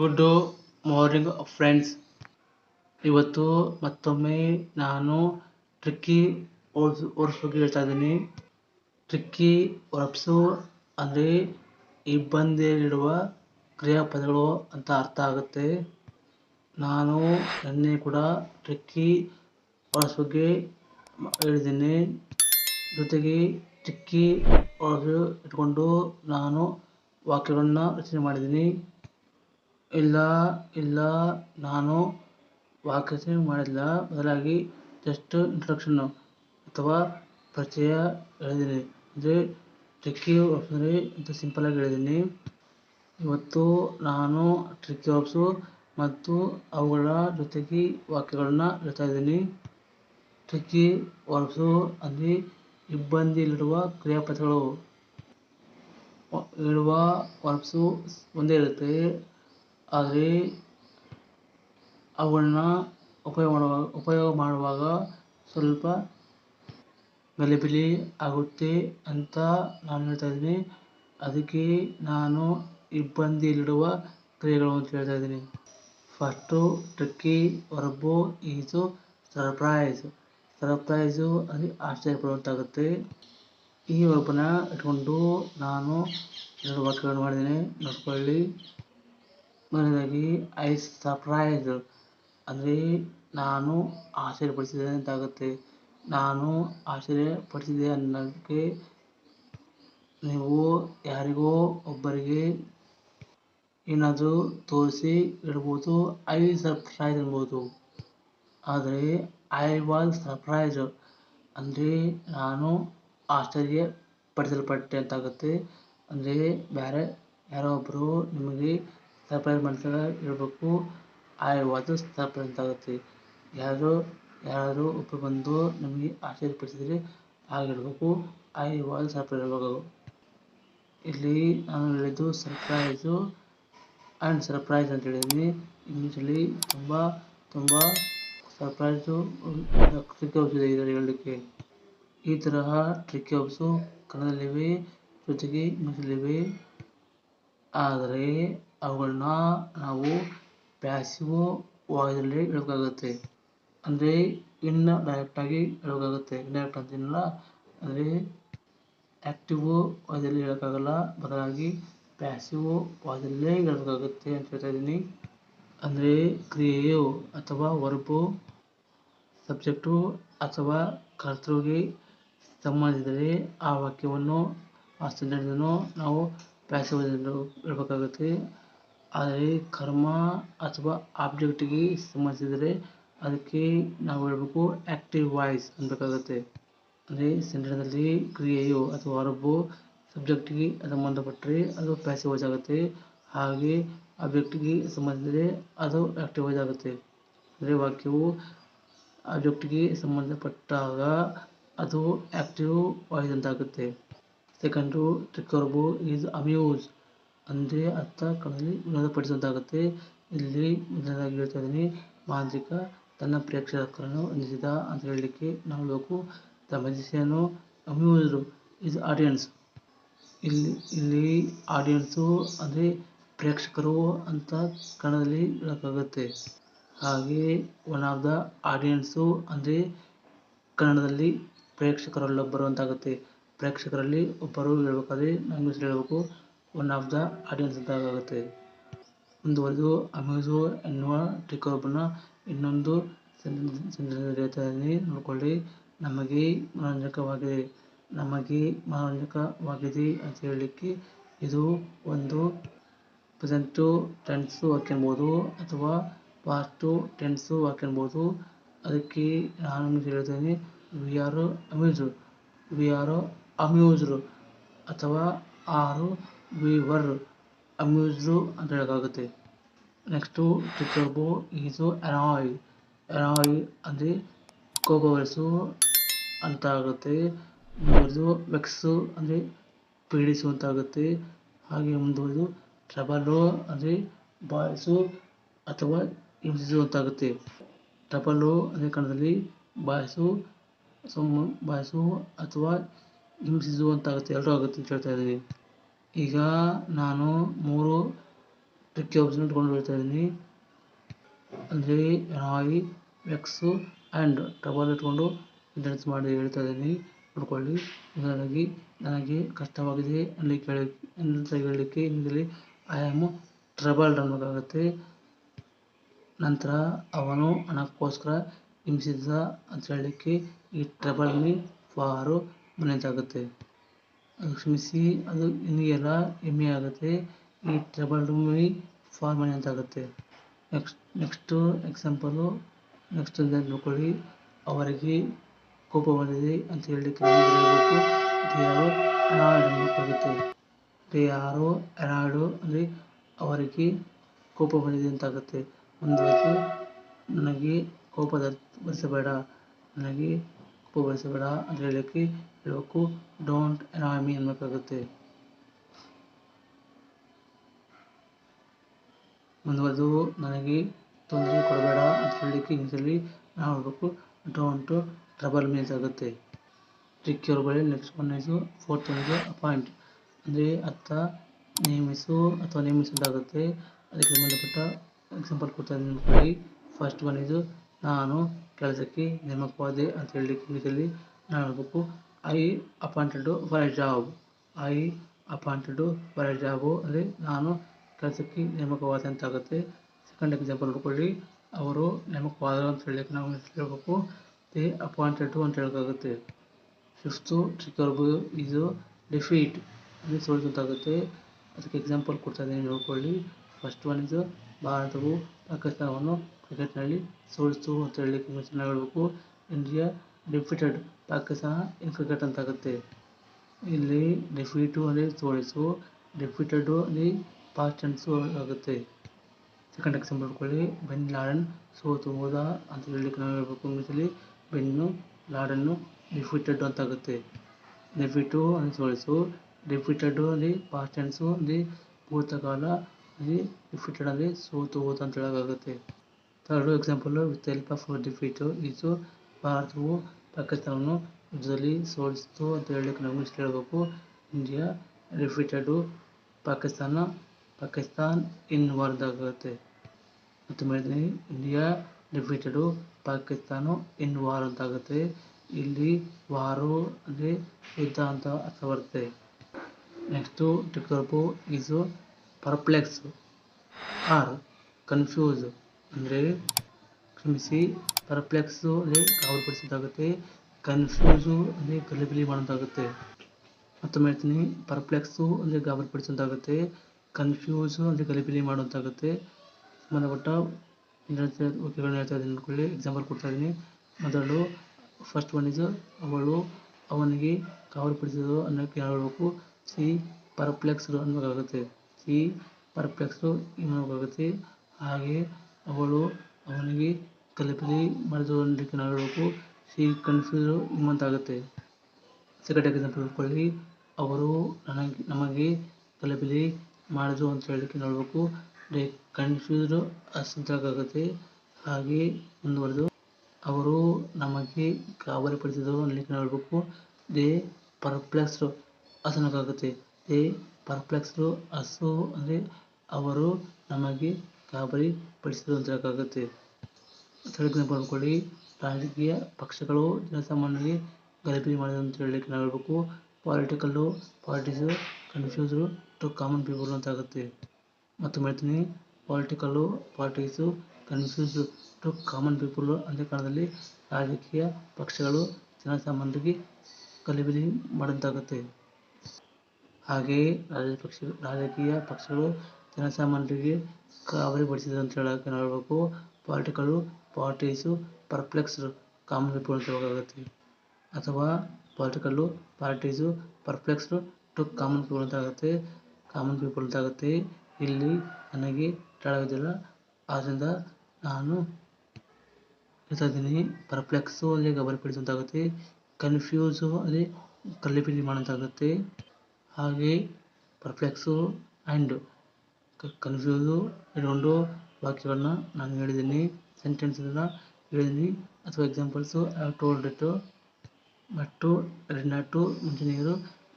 Good morning friends ಇವತ್ತು ಮತ್ತೊಮ್ಮೆ ನಾನು ಟ್ರಿಕ್ಕಿ ವರ್ಬ್ಸ್ ಬಗ್ಗೆ ಹೇಳ್ತಾ ಇದ್ದೀನಿ. ಟ್ರಿಕ್ಕಿ ವರ್ಬ್ಸು ಅಂದರೆ ಇಬ್ಬಂದಿಯಲ್ಲಿಡುವ ಕ್ರಿಯಾಪದಗಳು ಅಂತ ಅರ್ಥ ಆಗುತ್ತೆ. ನಾನು ನಿನ್ನೆ ಕೂಡ ಟ್ರಿಕ್ಕಿ ವರ್ಬ್ಸ್ ಬಗ್ಗೆ ಹೇಳಿದ್ದೀನಿ. ಜೊತೆಗೆ ಟ್ರಿಕ್ಕಿ ವರ್ಬ್ಸ್ ಇಟ್ಕೊಂಡು ನಾನು ವಾಕ್ಯಗಳನ್ನ ರಚನೆ ಮಾಡಿದ್ದೀನಿ. ಇಲ್ಲ ಇಲ್ಲ, ನಾನು ರಚನೆ ಮಾಡಿಲ್ಲ. ಬದಲಾಗಿ ಜಸ್ಟ್ ಇಂಟ್ರೊಡಕ್ಷನ್ನು ಅಥವಾ ಪರಿಚಯ ಹೇಳಿದ್ದೀನಿ. ಅಂದರೆ ಟ್ರಿಕ್ಕಿ ಅಂದರೆ ಅಂತ ಸಿಂಪಲ್ಲಾಗಿ ಹೇಳಿದ್ದೀನಿ. ಇವತ್ತು ನಾನು ಟ್ರಿಕ್ಕಿ ವರ್ಬ್ಸು ಮತ್ತು ಅವುಗಳ ಜೊತೆಗೆ ವಾಕ್ಯಗಳನ್ನ ಹೇಳ್ತಾ ಇದ್ದೀನಿ. ಟ್ರಿಕ್ಕಿ ವರ್ಬ್ಸು ಅಂದರೆ ಇಬ್ಬಂದಿಯಲ್ಲಿರುವ ಕ್ರಿಯಾಪದಗಳು. ಇರುವ ವರ್ಬ್ಸು ಒಂದೇ ಇರುತ್ತೆ. ಆದರೆ ಅವುಗಳನ್ನ ಉಪಯೋಗ ಮಾಡುವಾಗ ಉಪಯೋಗ ಮಾಡುವಾಗ ಸ್ವಲ್ಪ ಗಲಿಬಿಲಿ ಆಗುತ್ತೆ ಅಂತ ನಾನು ಹೇಳ್ತಾ ಇದ್ದೀನಿ. ಅದಕ್ಕೆ ನಾನು ಇಬ್ಬಂದಿಯಲ್ಲಿಡುವ ಕ್ರಿಯೆಗಳು ಅಂತ ಹೇಳ್ತಾ ಇದ್ದೀನಿ. First, tricky, verb is surprise. Surprise ಅಲ್ಲಿ ಆಶ್ಚರ್ಯ ಪಡುವಂತಾಗುತ್ತೆ. ಈ ವರ್ಬನ್ನ ಇಟ್ಕೊಂಡು ನಾನು ಎರಡು ವಾಕ್ಯಗಳನ್ನು ಮಾಡಿದ್ದೀನಿ. ನೋಡ್ಕೊಳ್ಳಿ. ಮೊದಲನೇದಾಗಿ ಐ ಸರ್ಪ್ರೈಸ್ ಅಂದರೆ ನಾನು ಆಶ್ಚರ್ಯಪಡಿಸಿದೆ ಅಂತಾಗುತ್ತೆ ನಾನು ಆಶ್ಚರ್ಯಪಡಿಸಿದೆ ಅನ್ನೋದಕ್ಕೆ ನೀವು ಯಾರಿಗೋ ಒಬ್ಬರಿಗೆ ಏನಾದರೂ ತೋರಿಸಿ ಹೇಳ್ಬೋದು, ಐ ಸರ್ಪ್ರೈಸ್ ಅನ್ಬೋದು ಆದರೆ ಐ ವಾಸ್ ಸರ್ಪ್ರೈಸ್ ಅಂದರೆ ನಾನು ಆಶ್ಚರ್ಯ ಪಡಿಸಲ್ಪಟ್ಟೆ ಅಂತಾಗುತ್ತೆ ಅಂದರೆ ಬೇರೆ ಯಾರೋ ಒಬ್ಬರು ನಿಮಗೆ ಸರ್ಪ್ರೈಸ್ ಮಾಡಿದಾಗ ಹೇಳ್ಬೇಕು. ಐ ವಾಸ್ ಅಂತ ಅಂತಾಗುತ್ತೆ. ಯಾರು ಯಾರು ಒಬ್ಬರು ಬಂದು ನಮಗೆ ಆಶ್ಚರ್ಯಪಡಿಸಿದರೆ ಆಗ ಹೇಳ್ಬೇಕು ಐ ವಾಸ್ ಸರ್ಪ್ರೈಸ್ ಹೇಳ್ಬೇಕು ಇಲ್ಲಿ ನಾನು ಹೇಳಿದ್ದು ಸರ್ಪ್ರೈಸು ಆ್ಯಂಡ್ ಸರ್ಪ್ರೈಸ್ ಅಂತ ಹೇಳಿದ್ದೀನಿ. ಇಂಗ್ಲೀಷಲ್ಲಿ ತುಂಬ ತುಂಬ ಸರ್ಪ್ರೈಸು ಟ್ರಿಕ್ ಇದೆ ಇದರಲ್ಲಿ ಹೇಳಲಿಕ್ಕೆ. ಈ ತರಹ ಟ್ರಿಕ್ ಕನ್ನಡದಲ್ಲಿವೆ, ಜೊತೆಗೆ ಇಂಗ್ಲೀಷಲ್ಲಿವೆ ಆದರೆ ಅವುಗಳನ್ನ ನಾವು ಪ್ಯಾಸಿವ್ ವಾಯ್ಸಲ್ಲಿ ಹೇಳಬೇಕಾಗುತ್ತೆ ಅಂದರೆ ಇನ್ನು ಡೈರೆಕ್ಟಾಗಿ ಹೇಳಬೇಕಾಗುತ್ತೆ ಇಂಡೈರೆಕ್ಟ್ ಅಂತೀನಲ್ಲ, ಅಂದರೆ ಆ್ಯಕ್ಟಿವ್ ವಾಯ್ಸಲ್ಲಿ ಹೇಳೋಕ್ಕಾಗಲ್ಲ. ಬದಲಾಗಿ ಪ್ಯಾಸಿವ್ ವಾಯ್ಸಲ್ಲೇ ಹೇಳಬೇಕಾಗುತ್ತೆ ಅಂತ ಹೇಳ್ತಾ ಇದ್ದೀನಿ. ಅಂದರೆ ಕ್ರಿಯೆಯು ಅಥವಾ ವರ್ಬು ಸಬ್ಜೆಕ್ಟು ಅಥವಾ ಕರ್ತೃಗೆ ಸಂಬಂಧಿಸಿದರೆ ಆ ವಾಕ್ಯವನ್ನು, ಆ ಸೆಂಟೆನ್ಸನ್ನು ನಾವು ಪ್ಯಾಸಿವ್ ಹೇಳ್ಬೇಕಾಗುತ್ತೆ ಹೇಳಬೇಕಾಗುತ್ತೆ. ಆದರೆ ಕರ್ಮ ಅಥವಾ ಆಬ್ಜೆಕ್ಟಿಗೆ ಸಂಬಂಧಿಸಿದರೆ ಅದಕ್ಕೆ ನಾವು ಹೇಳಬೇಕು ಆ್ಯಕ್ಟಿವ್ ವಾಯ್ಸ್ ಅನ್ಬೇಕಾಗುತ್ತೆ ಅಂದರೆ ಸೆಂಟೆನ್ಸಲ್ಲಿ ಕ್ರಿಯೆಯು ಅಥವಾ ವರ್ಬು ಸಬ್ಜೆಕ್ಟಿಗೆ ಸಂಬಂಧಪಟ್ಟರೆ ಅದು ಪ್ಯಾಸಿವ್ ವಾಯ್ಸ್ ಆಗುತ್ತೆ. ಹಾಗೆ ಆಬ್ಜೆಕ್ಟಿಗೆ ಸಂಬಂಧಿಸಿದರೆ ಅದು ಆ್ಯಕ್ಟಿವ್ ವಾಯ್ಸ್ ಆಗುತ್ತೆ. ಅಂದರೆ ವಾಕ್ಯವು ಆಬ್ಜೆಕ್ಟಿಗೆ ಸಂಬಂಧಪಟ್ಟಾಗ ಅದು active voice ಅಂತಾಗುತ್ತೆ second trick verb is amuse ಅಂದರೆ ಅರ್ಥ ಕನ್ನಡದಲ್ಲಿ ವಿನೋದಪಡಿಸುವಂತಾಗುತ್ತೆ ಇಲ್ಲಿ ಮೊದಲನೇದಾಗಿ ಹೇಳ್ತಾ ಇದ್ದೀನಿ, ಮಾಂತ್ರಿಕ ತನ್ನ ಪ್ರೇಕ್ಷಕರನ್ನು ಹೊಂದಿಸಿದ ಅಂತ ಹೇಳಲಿಕ್ಕೆ ನಾವು ಹೇಳಬೇಕು ದ ಮೆಜಿಷಿಯನ್ನು ಇಸ್ ಆಡಿಯನ್ಸ್ ಇಲ್ಲಿ ಇಲ್ಲಿ ಆಡಿಯನ್ಸು ಅಂದರೆ ಪ್ರೇಕ್ಷಕರು ಅಂತ ಕನ್ನಡದಲ್ಲಿ ಹೇಳೋಕ್ಕಾಗುತ್ತೆ. ಹಾಗೆ ಒನ್ ಆಫ್ ದ ಆಡಿಯನ್ಸು ಅಂದರೆ ಕನ್ನಡದಲ್ಲಿ ಪ್ರೇಕ್ಷಕರಲ್ಲೊಬ್ಬರು ಅಂತಾಗುತ್ತೆ. ಪ್ರೇಕ್ಷಕರಲ್ಲಿ ಒಬ್ಬರು ಹೇಳ್ಬೇಕಾದ್ರೆ ನಾವು ಇಂಗ್ಲೀಷಲ್ಲಿ ಹೇಳಬೇಕು. ಒನ್ ಆಫ್ ದ ಆಡಿಯನ್ಸ್ ಅಂತ ಆಗುತ್ತೆ ಮುಂದುವರೆದು ಅಮ್ಯೂಸು ಎನ್ನುವ ಟ್ರಿಕ್ಕಿ ಇನ್ನೊಂದು ನೋಡಿಕೊಳ್ಳಿ. ನಮಗೆ ಮನೋರಂಜಕವಾಗಿದೆ. ನಮಗೆ ಮನೋರಂಜಕವಾಗಿದೆ ಅಂತ ಹೇಳಲಿಕ್ಕೆ ಇದು ಒಂದು ಪ್ರೆಸೆಂಟು ಟೆನ್ಸು ಹಾಕ್ಕೊಬೋದು ಅಥವಾ ಪಾಸ್ಟು ಟೆನ್ಸು ಹಾಕ್ಕೊಬೋದು ಅದಕ್ಕೆ ನಾನು ನಿಮ್ಗೆ ಹೇಳ್ತೇನೆ we are amused we are amused ಅಥವಾ ಆರು ವಿ ವರ್ ಅಮ್ಯೂಸ್ಡು ಅಂತ ಹೇಳೋಕ್ಕಾಗುತ್ತೆ ನೆಕ್ಸ್ಟು ವರ್ಬು ಈಸು ಅನಾಯ್ ಅನಾಯ್ ಅಂದರೆ ಕೋಪಗೊಳಿಸು ಅಂತ ಆಗುತ್ತೆ ಮುಂದುವರೆದು ವೆಕ್ಸು ಅಂದರೆ ಪೀಡಿಸು ಅಂತ ಆಗುತ್ತೆ ಹಾಗೆ ಮುಂದುವರೆದು ಟ್ರಬಲು ಅಂದರೆ ಬಾಯಿಸು ಅಥವಾ ಹಿಂಸಿಸು ಅಂತಾಗುತ್ತೆ ಟ್ರಬಲು ಅಂದರೆ ಕನ್ನಡದಲ್ಲಿ ಬಾಯಿಸು ಸುಮ್ಮ ಬಾಯಿಸು ಅಥವಾ ಹಿಂಸಿಸು ಅಂತಾಗುತ್ತೆ ಎರಡೂ ಆಗುತ್ತೆ ಅಂತ ಹೇಳ್ತಾ ಇದ್ದೀನಿ ಈಗ ನಾನು ಮೂರು ಆಪ್ಷನ್ ಇಟ್ಕೊಂಡು ಹೇಳ್ತಾ ಇದ್ದೀನಿ. ಅಂದರೆ ರಾಯಿ ವೆಕ್ಸು ಆ್ಯಂಡ್ ಟ್ರಬಲ್ ಇಟ್ಕೊಂಡು ಡ್ಯಾನ್ಸ್ ಮಾಡಿ ಹೇಳ್ತಾ ಇದ್ದೀನಿ. ನೋಡ್ಕೊಳ್ಳಿ. ಉದಾಹರಣೆಗೆ ನನಗೆ ಕಷ್ಟವಾಗಿದೆ ಅಲ್ಲಿ ಕೇಳಿ ಅಂತ ಹೇಳಲಿಕ್ಕೆ ಇಂಗ್ಲೀಷಲ್ಲಿ ಐ ಆಮ್ ಟ್ರಬಲ್ಡ್ ಅನ್ನೋದಾಗುತ್ತೆ ನಂತರ ಅವನು ಹಣಕ್ಕೋಸ್ಕರ ಹಿಂಸಿಸಿದ ಅಂತ ಹೇಳಲಿಕ್ಕೆ ಈ ಟ್ರಬಲ್ ಮೀ ಫಾರು ಮನೆ ಅಂತಾಗುತ್ತೆ ಅದು ಕ್ಷಮಿಸಿ ಅದು ಎಲ್ಲ ಹೆಮ್ಮೆ ಆಗುತ್ತೆ. ಈ ಟ್ರಬಲ್ ಮೀ ಫಾರ್ ಮನಿ ಅಂತಾಗುತ್ತೆ ನೆಕ್ಸ್ಟ್ ನೆಕ್ಸ್ಟು ಎಕ್ಸಾಂಪಲು ನೆಕ್ಸ್ಟ್ ನೋಡ್ಕೊಳ್ಳಿ. ಅವರಿಗೆ ಕೋಪ ಬಂದಿದೆ ಅಂತ ಹೇಳಿ ಯಾರೋ ಎರಾಡು ಅನ್ನಬೇಕಾಗುತ್ತೆ ದೇ ಯಾರೋ ಅನಾಡು ಅಂದರೆ ಅವರಿಗೆ ಕೋಪ ಬಂದಿದೆ ಅಂತ ಆಗುತ್ತೆ. ಒಂದು ನನಗೆ ಕೋಪದ ಬರಿಸಬೇಡ ನನಗೆ ಕೋಪ ಬಳಸಬೇಡ ಅಂತ ಹೇಳಲಿಕ್ಕೆ ಹೇಳಬೇಕು ಡೋಂಟ್ ಮೀ ಅನ್ನಬೇಕಾಗುತ್ತೆ. ಮುಂದುವರೆದು ನನಗೆ ತೊಂದರೆ ಕೊಡಬೇಡ ಅಂತ ಹೇಳಲಿಕ್ಕೆ ಇಂಗ್ಲೀಷಲ್ಲಿ ನಾವು ಹೇಳಬೇಕು ಡೋಂಟ್ ಟ್ರಬಲ್ ಮೀನ್ಸ್ ಆಗುತ್ತೆ ಟ್ರಿಕ್ ಬಳಿ next one is fourth is appoint ಅಂದರೆ ಅತ್ತ ನೇಮಿಸು ಅಥವಾ ನೇಮಿಸುವುದಾಗುತ್ತೆ ಅದಕ್ಕೆ ಸಂಬಂಧಪಟ್ಟ ಎಕ್ಸಾಂಪಲ್ ಕೊಡ್ತಾ ಇದ್ದೀನಿ ಫಸ್ಟ್ ಒನ್ ಇದು ನಾನು ಕೆಲಸಕ್ಕೆ ನೇಮಕವಾದೆ ಅಂತ ಹೇಳಲಿಕ್ಕೆ ನಾನು ಹೇಳಬೇಕು I appointed for a job I appointed for a job ಅಂದರೆ ನಾನು ಕೆಲಸಕ್ಕೆ ನೇಮಕವಾದೆ ಅಂತ ಆಗುತ್ತೆ ಸೆಕೆಂಡ್ ಎಕ್ಸಾಂಪಲ್ ನೋಡ್ಕೊಳ್ಳಿ. ಅವರು ನೇಮಕವಾದರು ಅಂತ ಹೇಳಲಿಕ್ಕೆ ನಾವು ಹೇಳ್ಬೇಕು. ದೇ ಅಪಾಯಿಂಟೆಡ್ ಅಂತ ಹೇಳೋಕ್ಕಾಗುತ್ತೆ. ಫಿಫ್ತು ಟ್ರಿಕ್ ಇದು ಡಿಫೀಟ್ ಅಂದರೆ ಸೋಲಿಸುವಂತಾಗುತ್ತೆ ಅದಕ್ಕೆ ಎಕ್ಸಾಂಪಲ್ ಕೊಡ್ತಾ ಇದ್ದೀನಿ ನೋಡ್ಕೊಳ್ಳಿ. ಫಸ್ಟ್ ಒನ್ ಇದು ಭಾರತವು ಪಾಕಿಸ್ತಾನವನ್ನು ಕ್ರಿಕೆಟ್ನಲ್ಲಿ ಸೋಲಿಸ್ತು ಅಂತ ಹೇಳಲಿಕ್ಕೆ ಇಂಗ್ಲೀಷಲ್ಲಿ ಹೇಳಬೇಕು. India defeated Pakistan in cricket ಅಂತಾಗುತ್ತೆ. ಇಲ್ಲಿ ಡಿಫೀಟು ಅಂದರೆ ಸೋಲಿಸು ಡಿಫೀಟೆಡು ಅಲ್ಲಿ ಪಾಸ್ಟ್ ಟೆನ್ಸು ಆಗುತ್ತೆ. ಸೆಕೆಂಡ್ ಎಕ್ಸಾಂಪಲ್ ನೋಡ್ಕೊಳ್ಳಿ ಬೆನ್ ಲಾಡನ್ ಸೋತು ಹೋದ ಅಂತ ಹೇಳಲಿಕ್ಕೆ ನಾವು ಹೇಳಬೇಕು. ಇಂಗ್ಲೀಷಲ್ಲಿ ಬೆನ್ನು ಲಾಡನ್ನು ಡಿಫೀಟೆಡ್ ಅಂತಾಗುತ್ತೆ. ಡಿಫೀಟು ಅಂದರೆ ಸೋಲಿಸು ಡಿಫೀಟೆಡು ಅಲ್ಲಿ ಪಾಸ್ಟ್ ಟೆನ್ಸು ಅಲ್ಲಿ ಭೂತಕಾಲ ಅಲ್ಲಿ ಡಿಫೀಟೆಡ್ ಅಲ್ಲಿ ಸೋತು ಹೋದ ಅಂತ ಹೇಳೋಕ್ಕಾಗುತ್ತೆ. Third example with help of defeat ಇದು ಭಾರತವು ಪಾಕಿಸ್ತಾನವನ್ನು ಯುದ್ಧದಲ್ಲಿ ಸೋಲಿಸಿತು ಅಂತ ಹೇಳಲಿಕ್ಕೆ ನಾವು ಇಂಗ್ಲೀಷ್ ಹೇಳಬೇಕು India defeated Pakistan Pakistan in war ಅಂತಾಗುತ್ತೆ ಮತ್ತು ಹೇಳಿದ್ದೀನಿ India defeated Pakistan in war ಅಂತಾಗುತ್ತೆ ಇಲ್ಲಿ ವಾರು ಅಂದರೆ ಯುದ್ಧ ಅಂತ ಅರ್ಥ ಬರುತ್ತೆ next trick is perplex or confuse ಅಂದರೆ ಕ್ಷಮಿಸಿ ಪರ್ಪ್ಲೆಕ್ಸು ಅಂದರೆ ಗಾಬರಿಪಡಿಸೋದಾಗುತ್ತೆ ಕನ್ಫ್ಯೂಸು ಅಂದರೆ ಗಲಿಬಿಲಿ ಮಾಡೋದಾಗುತ್ತೆ ಮತ್ತೊಮ್ಮೆ ಹೇಳ್ತೀನಿ ಪರ್ಪ್ಲೆಕ್ಸು ಅಂದರೆ ಗಾಬರಿಪಡಿಸೋದಾಗುತ್ತೆ ಕನ್ಫ್ಯೂಸು ಅಂದರೆ ಗಲಿಬಿಲಿ ಮಾಡೋದಾಗುತ್ತೆ ಸಂಬಂಧಪಟ್ಟ ವಾಕ್ಯಗಳನ್ನ ಹೇಳ್ತಾ ಇದ್ದೀನಿ ಅಂದ್ಕೊಳ್ಳಿ ಎಕ್ಸಾಂಪಲ್ ಕೊಡ್ತಾ ಇದ್ದೀನಿ. ಮೊದಲು ಫಸ್ಟ್ ಒನ್ ಇಸ್ ಅವಳು ಅವನಿಗೆ ಗಾಬರಿಪಡಿಸಿದಳು ಅನ್ನೋಕ್ಕೆ ಹೇಳಬೇಕು? ಸಿ ಪರ್ಪ್ಲೆಕ್ಸ್ಡು ಅನ್ನಬೇಕಾಗುತ್ತೆ ಸಿ ಪರ್ಪ್ಲೆಕ್ಸ್ಡು ಅನ್ನಬೇಕಾಗುತ್ತೆ ಹಾಗೆ ಅವಳು ಅವನಿಗೆ ಅನ್ನೋದಕ್ಕೆ ನಾವು ಕನ್ಫ್ಯೂಸ್ ಸಿ ಕನ್ಫ್ಯೂಸು ನಿಮ್ಮಂತಾಗುತ್ತೆ ಸೆಕೆಂಡ್ ಎಕ್ಸಾಂಪಲ್ ನೋಡ್ಕೊಳ್ಳಿ ಅವರು ನನಗೆ, ನಮಗೆ ಗಲಿಬಿಲಿ ಮಾಡಿದ್ರು ಅಂತ ಹೇಳಲಿಕ್ಕೆ ನೋಡಬೇಕು ದೇ ಕನ್ಫ್ಯೂಸ್ಡ್ ಅಸಂತಾಗುತ್ತೆ ಹಾಗೆ ಮುಂದುವರೆದು, ಅವರು ನಮಗೆ ಗಾಬರಿಪಡಿಸಿದರು ಅನ್ನಲಿಕ್ಕೆ ನೋಡಬೇಕು ದೇ ಪರ್ಪ್ಲೆಕ್ಸ್ಡ್ ಅಸನಕಾಗುತ್ತೆ ದೇ ಪರ್ಪ್ಲೆಕ್ಸ್ಡ್ ಅಸು, ಅಂದರೆ ಅವರು ನಮಗೆ ಅಂತ ಹೇಳೋಕ್ಕಾಗುತ್ತೆ ಥರ್ಡ್ ರಾಜಕೀಯ ಪಕ್ಷಗಳು ಜನಸಾಮಾನ್ಯರಿಗೆ ಗಲಭೆ ಮಾಡಿದಂತ ಹೇಳಲಿಕ್ಕೆ ಹೇಳಬೇಕು political parties confuse to common people ಅಂತ ಆಗುತ್ತೆ. ಮತ್ತು ಹೇಳ್ತೀನಿ political parties confused to common people ಅಂದೇ ಕಾಲದಲ್ಲಿ ರಾಜಕೀಯ ಪಕ್ಷಗಳು ಜನಸಾಮಾನ್ಯರಿಗೆ ಗಲಭೆ ಮಾಡಿದಂತಾಗುತ್ತೆ. ಹಾಗೆಯೇ ರಾಜಕೀಯ ಪಕ್ಷಗಳು ಜನಸಾಮಾನ್ಯರಿಗೆ ಗಾಬರಿ ಪಡಿಸಿದ್ರು ಅಂತ ಹೇಳಕ್ಕೆ ನಾವು ಹೇಳಬೇಕು political parties perplex common people ಅಂತ ಹೇಳೋಕ್ಕಾಗುತ್ತೆ ಅಥವಾ political, parties perplex to common people ಅಂತ ಆಗುತ್ತೆ ಕಾಮನ್ ಪೀಪಲ್ ಅಂತ ಆಗುತ್ತೆ ಇಲ್ಲಿ ನನಗೆ ತಡವಿದ್ದಿಲ್ಲ ಆದ್ದರಿಂದ ನಾನು ಹೇಳ್ತಾ ಇದ್ದೀನಿ, ಪರ್ಪ್ಲೆಕ್ಸು ಅಲ್ಲಿ ಗಾಬರಿಪಡಿಸುವಂತಾಗುತ್ತೆ ಕನ್ಫ್ಯೂಸು ಅಲ್ಲಿ ಕಲ್ಲಿಪಿಲಿ ಮಾಡೋಂತಾಗುತ್ತೆ ಹಾಗೆ ಪರ್ಪ್ಲೆಕ್ಸು ಆ್ಯಂಡ್ ಕನ್ಫ್ಯೂಸು ಇದೊಂದು ವಾಕ್ಯಗಳನ್ನ ನಾನು ಹೇಳಿದ್ದೀನಿ. ಸೆಂಟೆನ್ಸ್ಗಳನ್ನ ಹೇಳಿದ್ದೀನಿ. ಅಥವಾ examples I have told it but red not ಮುಂಚಿನ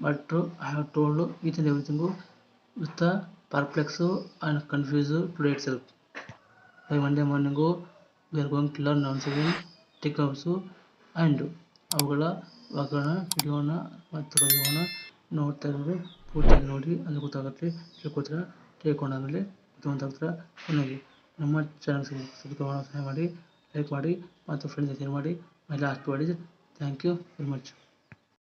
ಮತ್ತು I have told each and everything with the perplex and confuse today itself by Monday morning we are going to learn once again ಟಿಕಮ್ಸು and ಅವುಗಳ ವಾಕ್ಯಗಳನ್ನ ವಿಡಿಯೋನ ಮತ್ತು ನೋಡ್ತಾ ಇರೋದು ಪೂರ್ತಿಯಾಗಿ ನೋಡಿ ಅಲ್ಲಿ ಗೊತ್ತಾಗುತ್ತೆ ತಿಳ್ಕೊತೀರ ತಿಳ್ಕೊಂಡಾದ್ಮೇಲೆ ಬುದ್ಧಿವಂತಾಗ್ತೀರ ಕೊನೆಗೆ ನಮ್ಮ ಚಾನಲ್ ಸಬ್ಸ್ಕ್ರೈಬ್ ಮಾಡಿ ಲೈಕ್ ಮಾಡಿ, ಮತ್ತು ಫ್ರೆಂಡ್ಸ್ ಶೇರ್ ಮಾಡಿ my last word is thank you very much